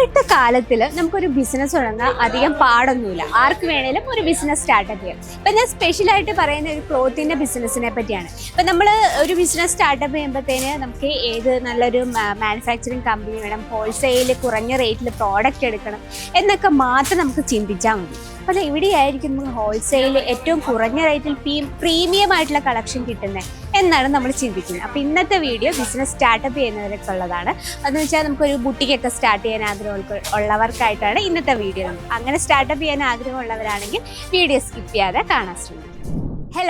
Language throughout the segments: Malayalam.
ഇപ്പോഴത്തെ കാലത്തിൽ നമുക്കൊരു ബിസിനസ് തുടങ്ങാൻ അധികം പാടൊന്നുമില്ല. ആർക്ക് വേണേലും ഒരു ബിസിനസ് സ്റ്റാർട്ടപ്പ് ചെയ്യാം. ഇപ്പം ഞാൻ സ്പെഷ്യലായിട്ട് പറയുന്ന ഒരു ക്ലോത്തിന്റെ ബിസിനസ്സിനെ പറ്റിയാണ്. ഇപ്പം നമ്മൾ ഒരു ബിസിനസ് സ്റ്റാർട്ടപ്പ് ചെയ്യുമ്പോഴത്തേന് നമുക്ക് ഏത് നല്ലൊരു മാനുഫാക്ചറിങ് കമ്പനി വേണം ഹോൾസെയിൽ കുറഞ്ഞ റേറ്റിൽ പ്രോഡക്റ്റ് എടുക്കണം എന്നൊക്കെ മാത്രം നമുക്ക് ചിന്തിച്ചാൽ മതി. അപ്പോൾ എവിടെയായിരിക്കും നമുക്ക് ഹോൾസെയിൽ ഏറ്റവും കുറഞ്ഞ റേറ്റിൽ പ്രീമിയം ആയിട്ടുള്ള കളക്ഷൻ കിട്ടുന്നത് എന്നാണ് നമ്മൾ ചിന്തിക്കുന്നത്. അപ്പോൾ ഇന്നത്തെ വീഡിയോ ബിസിനസ് സ്റ്റാർട്ടപ്പ് ചെയ്യുന്നവരൊക്കെ ഉള്ളതാണ്. അതെന്ന് വെച്ചാൽ നമുക്കൊരു ബുട്ടിക്കൊക്കെ സ്റ്റാർട്ട് ചെയ്യാൻ ആഗ്രഹം ഉള്ളവർക്കായിട്ടാണ് ഇന്നത്തെ വീഡിയോ. അങ്ങനെ സ്റ്റാർട്ടപ്പ് ചെയ്യാൻ ആഗ്രഹമുള്ളവരാണെങ്കിൽ വീഡിയോ സ്കിപ്പ് ചെയ്യാതെ കാണാൻ ശ്രമിക്കും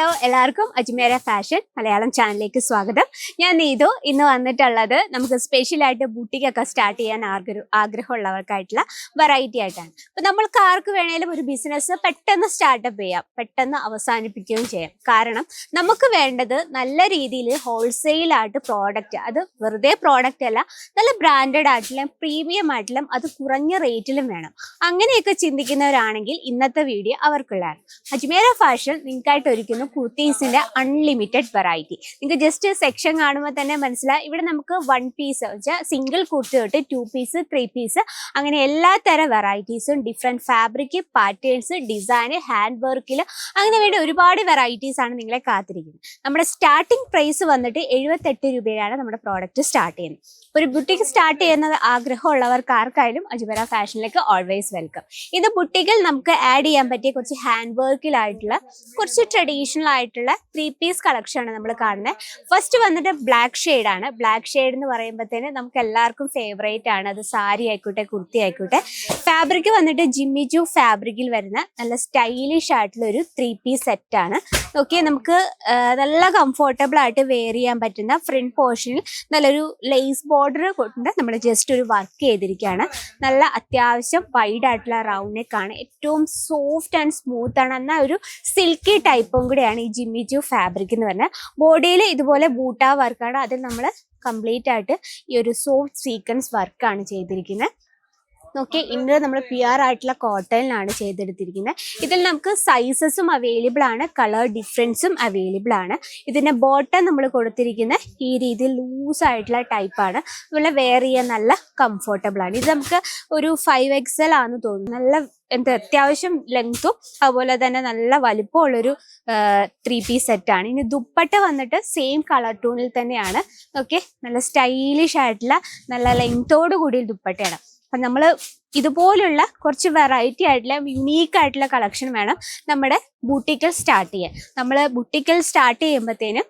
ഹലോ എല്ലാവർക്കും അജ്മേര ഫാഷൻ മലയാളം ചാനലിലേക്ക് സ്വാഗതം. ഞാൻ നീതു. ഇന്ന് വന്നിട്ടുള്ളത് നമുക്ക് സ്പെഷ്യലായിട്ട് ബുട്ടിക്കൊക്കെ സ്റ്റാർട്ട് ചെയ്യാൻ ആഗ്രഹം ആഗ്രഹമുള്ളവർക്കായിട്ടുള്ള വെറൈറ്റി ആയിട്ടാണ്. അപ്പം നമ്മൾക്ക് ആർക്ക് വേണേലും ഒരു ബിസിനസ് പെട്ടെന്ന് സ്റ്റാർട്ടപ്പ് ചെയ്യാം. പെട്ടെന്ന് അവസാനിപ്പിക്കുകയും ചെയ്യാം. കാരണം നമുക്ക് വേണ്ടത് നല്ല രീതിയിൽ ഹോൾസെയിലായിട്ട് പ്രോഡക്റ്റ് അത് വെറുതെ പ്രോഡക്റ്റ് അല്ല നല്ല ബ്രാൻഡഡ് ആയിട്ടുള്ള പ്രീമിയം ആയിട്ടുള്ള അത് കുറഞ്ഞ റേറ്റിലും വേണം. അങ്ങനെയൊക്കെ ചിന്തിക്കുന്നവരാണെങ്കിൽ ഇന്നത്തെ വീഡിയോ അവർക്കുള്ളതാണ്. അജ്മേര ഫാഷൻ നിങ്ങൾക്കായിട്ട് ഒരുക്കുന്നു കുർത്തീസിന്റെ അൺലിമിറ്റഡ് വെറൈറ്റി നിങ്ങൾക്ക് ജസ്റ്റ് സെക്ഷൻ കാണുമ്പോൾ തന്നെ മനസ്സിലായി ഇവിടെ നമുക്ക് വൺ പീസ് സിംഗിൾ കുർത്തി തൊട്ട് ടു പീസ് ത്രീ പീസ് അങ്ങനെ എല്ലാ തരം വെറൈറ്റീസും different fabric patterns design hand വർക്കിൽ അങ്ങനെ വേണ്ടി ഒരുപാട് വെറൈറ്റീസ് ആണ് നിങ്ങളെ കാത്തിരിക്കുന്നത്. നമ്മുടെ സ്റ്റാർട്ടിംഗ് പ്രൈസ് വന്നിട്ട് എഴുപത്തെട്ട് രൂപയിലാണ് നമ്മുടെ പ്രോഡക്റ്റ് സ്റ്റാർട്ട് ചെയ്യുന്നത്. ഒരു ബുട്ടിക്ക് സ്റ്റാർട്ട് ചെയ്യുന്നത് ആഗ്രഹമുള്ളവർക്ക് ആർക്കായാലും അജുബര ഫാഷനിലേക്ക് ഓൾവേസ് വെൽക്കം ഇത് ബുട്ടിക്കിൽ നമുക്ക് ആഡ് ചെയ്യാൻ പറ്റിയ കുറച്ച് ഹാൻഡ് വർക്കിലായിട്ടുള്ള കുറച്ച് ട്രഡീഷണൽ ആയിട്ടുള്ള ത്രീ പീസ് കളക്ഷൻ ആണ് നമ്മൾ കാണുന്നത് ഫസ്റ്റ് വന്നിട്ട് ബ്ലാക്ക് ഷെയ്ഡ് ആണ്. ബ്ലാക്ക് ഷെയ്ഡ് എന്ന് പറയുമ്പോഴത്തേന് നമുക്ക് എല്ലാവർക്കും ഫേവറേറ്റ് ആണ്. അത് സാരി ആയിക്കോട്ടെ കുർത്തി ആയിക്കോട്ടെ. ഫാബ്രിക് വന്നിട്ട് ജിമ്മി ജു ഫാബ്രിക്കിൽ വരുന്ന നല്ല സ്റ്റൈലിഷ് ആയിട്ടുള്ള ഒരു ത്രീ പീസ് സെറ്റ് ആണ്. ഓക്കെ നമുക്ക് നല്ല കംഫർട്ടബിൾ ആയിട്ട് വെയർ ചെയ്യാൻ പറ്റുന്ന ഫ്രണ്ട് പോർഷനിൽ നല്ലൊരു ലേസ് ബോർഡർ കൊണ്ട് നമ്മൾ ജസ്റ്റ് ഒരു വർക്ക് ചെയ്തിരിക്കുകയാണ് നല്ല അത്യാവശ്യം വൈഡ് ആയിട്ടുള്ള റൗണ്ട് നെക്ക് ആണ്. ഏറ്റവും സോഫ്റ്റ് ആൻഡ് സ്മൂത്ത് ആണ്. എന്നാൽ ഒരു സിൽക്കി ടൈപ്പും കൂടെയാണ് ഈ ജിമ്മി ജു ഫാബ്രിക് എന്ന് പറഞ്ഞാൽ ബോഡിയിൽ ഇതുപോലെ ബൂട്ടാ വർക്കാണ് അതിൽ നമ്മൾ കംപ്ലീറ്റ് ആയിട്ട് ഈ ഒരു സോഫ്റ്റ് സീക്വൻസ് വർക്കാണ് ചെയ്തിരിക്കുന്നത് ഓക്കെ ഇന്നർ നമ്മൾ പ്യുവർ ആയിട്ടുള്ള കോട്ടണിലാണ് ചെയ്തെടുത്തിരിക്കുന്നത്. ഇതിൽ നമുക്ക് സൈസസും അവൈലബിൾ ആണ് കളർ ഡിഫറൻസും അവൈലബിൾ ആണ്. ഇതിന്റെ ബോട്ടം നമ്മൾ കൊടുത്തിരിക്കുന്ന ഈ രീതിയിൽ ലൂസ് ആയിട്ടുള്ള ടൈപ്പാണ് അതുപോലെ വെയർ ചെയ്യാൻ നല്ല കംഫർട്ടബിൾ ആണ്. ഇത് നമുക്ക് ഒരു ഫൈവ് എക്സൽ ആണെന്ന് തോന്നുന്നു. നല്ല എന്താ അത്യാവശ്യം ലെങ്ത്തും അതുപോലെ തന്നെ നല്ല വലിപ്പമുള്ളൊരു ത്രീ പീസ് സെറ്റാണ് ഇനി ദുപ്പട്ട വന്നിട്ട് സെയിം കളർ ടൂണിൽ തന്നെയാണ്. ഓക്കെ നല്ല സ്റ്റൈലിഷ് ആയിട്ടുള്ള നല്ല ലെങ്ത്തോടു കൂടിയ ദുപ്പട്ടയാണ്. അപ്പം നമ്മൾ ഇതുപോലുള്ള കുറച്ച് വെറൈറ്റി ആയിട്ടുള്ള യുണീക്ക് ആയിട്ടുള്ള കളക്ഷൻ വേണം നമ്മുടെ ബുട്ടിക്കൽ സ്റ്റാർട്ട് ചെയ്യാൻ. നമ്മൾ ബുട്ടിക്കൽ സ്റ്റാർട്ട് ചെയ്യുമ്പോഴത്തേനും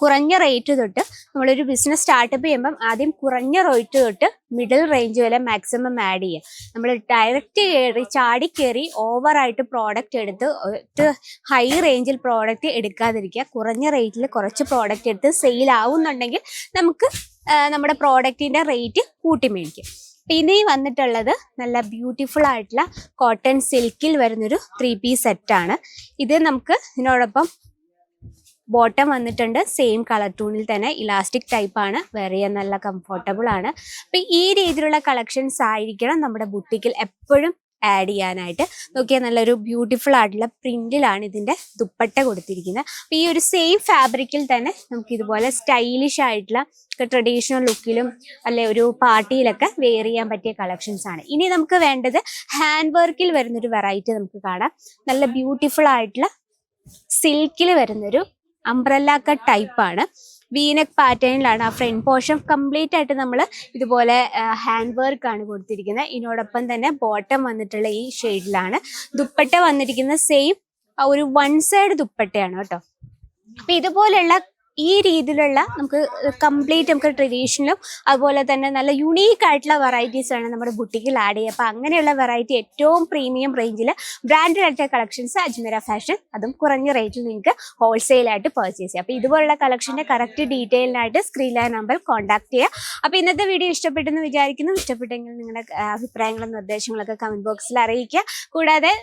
കുറഞ്ഞ റേറ്റ് തൊട്ട് നമ്മളൊരു ബിസിനസ് സ്റ്റാർട്ടപ്പ് ചെയ്യുമ്പം ആദ്യം കുറഞ്ഞ റേറ്റ് തൊട്ട് മിഡിൽ റേഞ്ച് വരെ മാക്സിമം ആഡ് ചെയ്യുക. നമ്മൾ ഡയറക്റ്റ് കയറി ചാടി കയറി ഓവറായിട്ട് പ്രോഡക്റ്റ് എടുത്ത് ഹൈ റേഞ്ചിൽ പ്രോഡക്റ്റ് എടുക്കാതിരിക്കുക. കുറഞ്ഞ റേറ്റിൽ കുറച്ച് പ്രോഡക്റ്റ് എടുത്ത് സെയിൽ ആവുന്നുണ്ടെങ്കിൽ നമുക്ക് നമ്മുടെ പ്രോഡക്റ്റിന്റെ റേറ്റ് കൂട്ടി മേടിക്കും. പിന്നെ ഈ വന്നിട്ടുള്ളത് നല്ല ബ്യൂട്ടിഫുൾ ആയിട്ടുള്ള കോട്ടൺ സിൽക്കിൽ വരുന്നൊരു ത്രീ പീസ് സെറ്റാണ് ഇത് നമുക്ക് ഇതിനോടൊപ്പം ബോട്ടം വന്നിട്ടുണ്ട്. സെയിം കളർ ടൂണിൽ തന്നെ ഇലാസ്റ്റിക് ടൈപ്പ് ആണ്. വെയർ നല്ല കംഫർട്ടബിൾ ആണ്. അപ്പൊ ഈ രീതിയിലുള്ള കളക്ഷൻസ് ആയിരിക്കണം നമ്മുടെ ബുട്ടിക്കിൽ എപ്പോഴും ആഡ് ചെയ്യാനായിട്ട്. നോക്കിയാൽ നല്ലൊരു ബ്യൂട്ടിഫുൾ ആയിട്ടുള്ള പ്രിന്റിലാണ് ഇതിന്റെ ദുപ്പട്ട കൊടുത്തിരിക്കുന്നത്. അപ്പോൾ ഈ ഒരു സെയിം ഫാബ്രിക്കിൽ തന്നെ നമുക്ക് ഇതുപോലെ സ്റ്റൈലിഷ് ആയിട്ടുള്ള ട്രഡീഷണൽ ലുക്കിലും അല്ലെ ഒരു പാർട്ടിയിലൊക്കെ വെയർ ചെയ്യാൻ പറ്റിയ കളക്ഷൻസ് ആണ്. ഇനി നമുക്ക് വേണ്ടത് ഹാൻഡ് വർക്കിൽ വരുന്നൊരു വെറൈറ്റി നമുക്ക് കാണാം. നല്ല ബ്യൂട്ടിഫുൾ ആയിട്ടുള്ള സിൽക്കിൽ വരുന്നൊരു അംബ്രല്ല കട്ട് ടൈപ്പാണ് വീനക് പാറ്റേണിലാണ് ആ ഫ്രണ്ട് പോർഷൻ കംപ്ലീറ്റ് ആയിട്ട് നമ്മൾ ഇതുപോലെ ഹാൻഡ് വർക്ക് ആണ് കൊടുത്തിരിക്കുന്നത്. ഇതിനോടൊപ്പം തന്നെ ബോട്ടം വന്നിട്ടുള്ള ഈ ഷെയ്ഡിലാണ് ദുപ്പട്ട വന്നിരിക്കുന്ന സെയിം ഒരു വൺ സൈഡ് ദുപ്പട്ടയാണ് കേട്ടോ. അപ്പൊ ഇതുപോലെയുള്ള ഈ രീതിയിലുള്ള നമുക്ക് കംപ്ലീറ്റ് നമുക്ക് ട്രഡീഷണലും അതുപോലെ തന്നെ നല്ല യുണീക്ക് ആയിട്ടുള്ള വെറൈറ്റീസ് ആണ് നമ്മുടെ ബുട്ടിക്കിൽ ആഡ് ചെയ്യുക. അപ്പൊ അങ്ങനെയുള്ള വെറൈറ്റി ഏറ്റവും പ്രീമിയം റേഞ്ചിൽ ബ്രാൻഡഡ് ആയിട്ടുള്ള കളക്ഷൻസ് അജ്മീര ഫാഷൻ അതും കുറഞ്ഞ റേറ്റിൽ നിങ്ങൾക്ക് ഹോൾസെയിൽ ആയിട്ട് പർച്ചേസ് ചെയ്യാം. അപ്പൊ ഇതുപോലുള്ള കളക്ഷന്റെ കറക്റ്റ് ഡീറ്റെയിലിനായിട്ട് സ്ക്രീനിലെ നമ്പർ കോൺടാക്ട് ചെയ്യുക. അപ്പൊ ഇന്നത്തെ വീഡിയോ ഇഷ്ടപ്പെട്ടെന്ന് വിചാരിക്കുന്നു. ഇഷ്ടപ്പെട്ടെങ്കിൽ നിങ്ങളുടെ അഭിപ്രായങ്ങളും നിർദ്ദേശങ്ങളൊക്കെ കമന്റ് ബോക്സിൽ അറിയിക്കുക. കൂടാതെ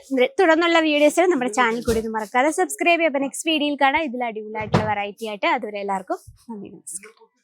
തുടർന്നുള്ള വീഡിയോസിൽ നമ്മുടെ ചാനൽ കൂടി ഒന്ന് മറക്കാതെ സബ്സ്ക്രൈബ് ചെയ്യുക. നെക്സ്റ്റ് വീഡിയോയിൽ കാണാം. ഇതിൽ അടിപൊളിയായിട്ടുള്ള വെറൈറ്റി ആയിട്ട് അതുവരെ എല്ലാവർക്കും നന്ദി നമസ്കാരം